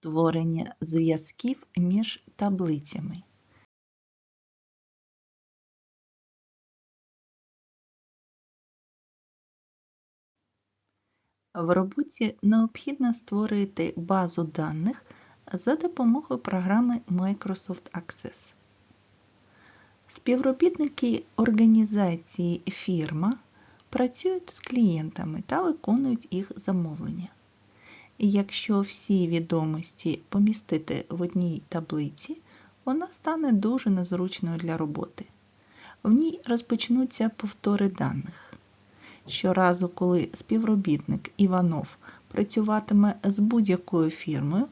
Створення зв'язків між таблицями. В роботі необхідно створити базу даних за допомогою програми Microsoft Access. Співробітники організації фірма працюють з клієнтами та виконують їх замовлення. Якщо всі відомості помістити в одній таблиці, вона стане дуже незручною для роботи. В ній розпочнуться повтори даних. Щоразу, коли співробітник Іванов працюватиме з будь-якою фірмою,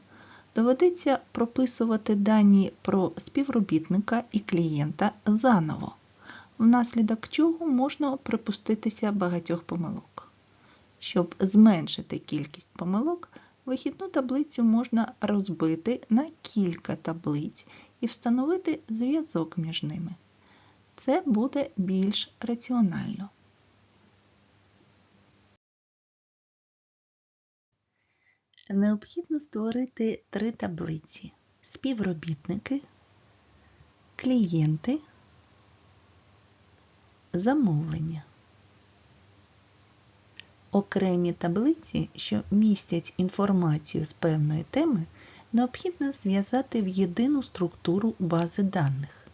доведеться прописувати дані про співробітника і клієнта заново, внаслідок чого можна припуститися багатьох помилок. Щоб зменшити кількість помилок, вихідну таблицю можна розбити на кілька таблиць і встановити зв'язок між ними. Це буде більш раціонально. Необхідно створити три таблиці: співробітники, клієнти, замовлення. Окремі таблиці, що містять інформацію з певної теми, необхідно зв'язати в єдину структуру бази даних.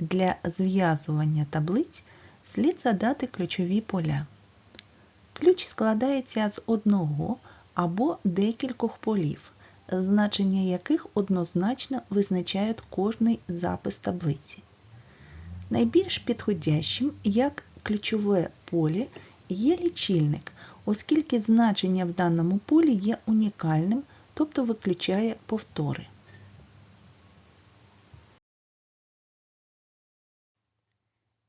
Для зв'язування таблиць слід задати ключові поля. Ключ складається з одного або декількох полів, значення яких однозначно визначають кожний запис таблиці. Найбільш підходящим як ключове поле є лічильник, оскільки значення в даному полі є унікальним, тобто виключає повтори.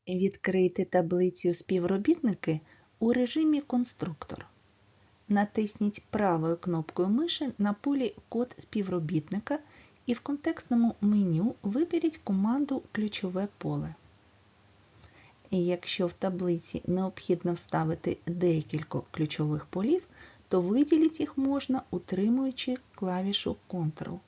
Відкрити таблицю співробітники у режимі конструктор. Натисніть правою кнопкою миші на полі Код співробітника і в контекстному меню виберіть команду Ключове поле. І якщо в таблиці необхідно вставити декілька ключових полів, то виділити їх можна, утримуючи клавішу Ctrl.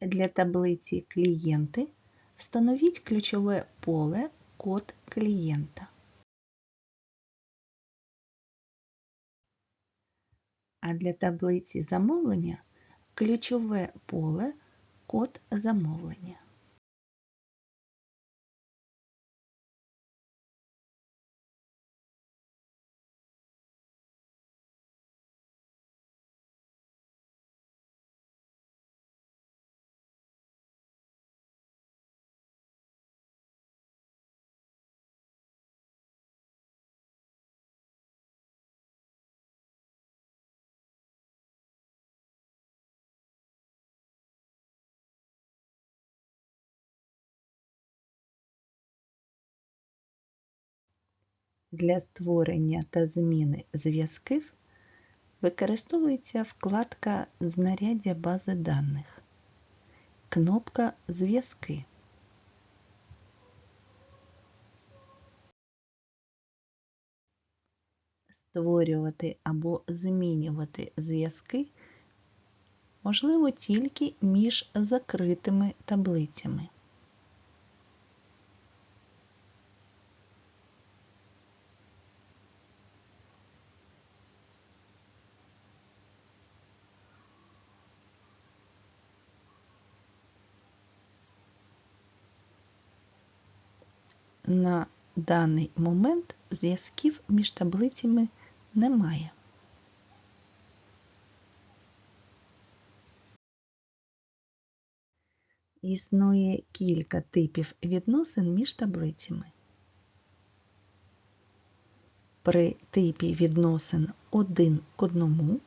Для таблиці Клієнти встановіть ключове поле Код клієнта. А для таблиці замовлення ключове поле Код замовлення. Для створення та зміни зв'язків використовується вкладка Знаряддя бази даних, кнопка Зв'язки. Створювати або змінювати зв'язки можливо тільки між закритими таблицями. На даний момент зв'язків між таблицями немає. Існує кілька типів відносин між таблицями. При типі відносин один к одному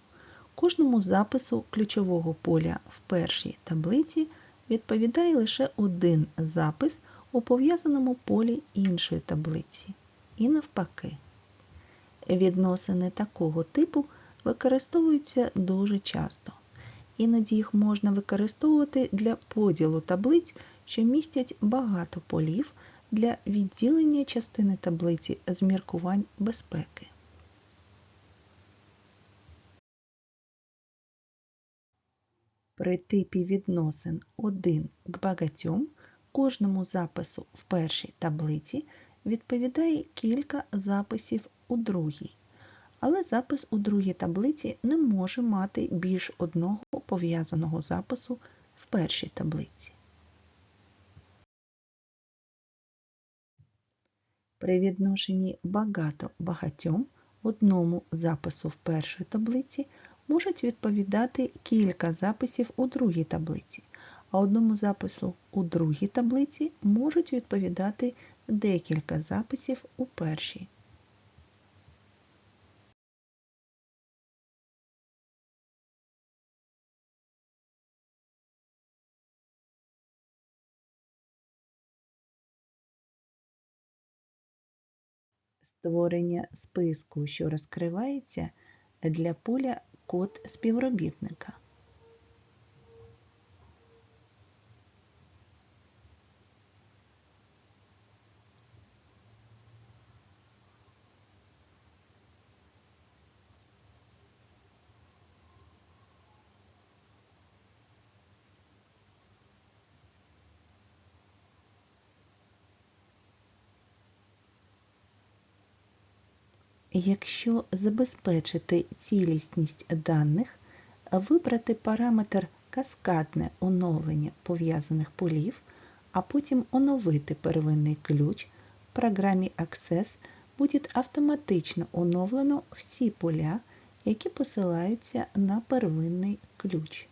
кожному запису ключового поля в першій таблиці відповідає лише один запис у пов'язаному полі іншої таблиці і навпаки. Відносини такого типу використовуються дуже часто. Іноді їх можна використовувати для поділу таблиць, що містять багато полів для відділення частини таблиці з міркувань безпеки. При типі відносин 1 к багатьом кожному запису в першій таблиці відповідає кілька записів у другій. Але запис у другій таблиці не може мати більш одного пов'язаного запису в першій таблиці. При відношенні багато багатьом одному запису в першій таблиці можуть відповідати кілька записів у другій таблиці, а одному запису у другій таблиці можуть відповідати декілька записів у першій. Створення списку, що розкривається для поля код співробітника. Якщо забезпечити цілісність даних, вибрати параметр каскадне оновлення пов'язаних полів, а потім оновити первинний ключ, в програмі Access буде автоматично оновлено всі поля, які посилаються на первинний ключ.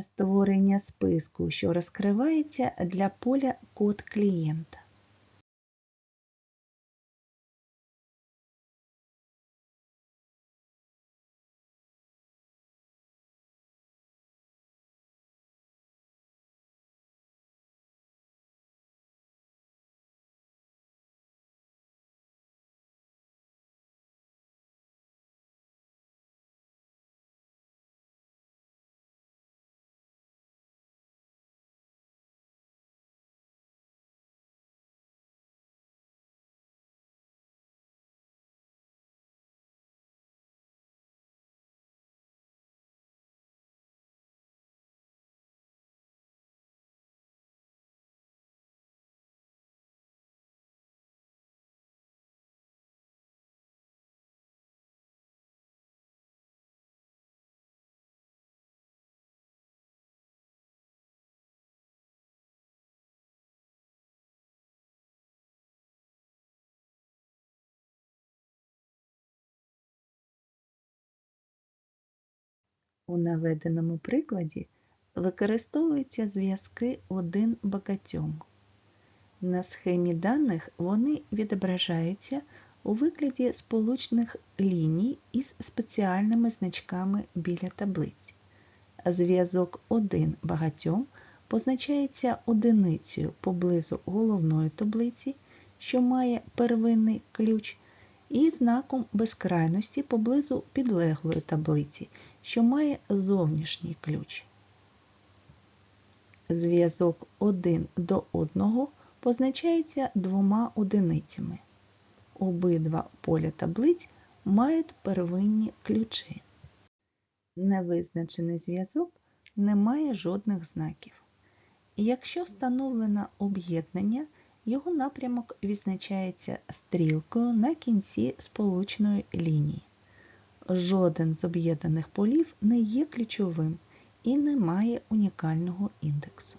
Створення списку, що розкривається для поля код клієнта. У наведеному прикладі використовуються зв'язки один багатьом. На схемі даних вони відображаються у вигляді сполучних ліній із спеціальними значками біля таблиці. Зв'язок один багатьом позначається одиницею поблизу головної таблиці, що має первинний ключ, і знаком безкрайності поблизу підлеглої таблиці, що має зовнішній ключ. Зв'язок один до одного позначається двома одиницями. Обидва поля таблиць мають первинні ключі. Невизначений зв'язок не має жодних знаків. Якщо встановлено об'єднання, його напрямок відзначається стрілкою на кінці сполучної лінії. Жоден з об'єднаних полів не є ключовим і не має унікального індексу.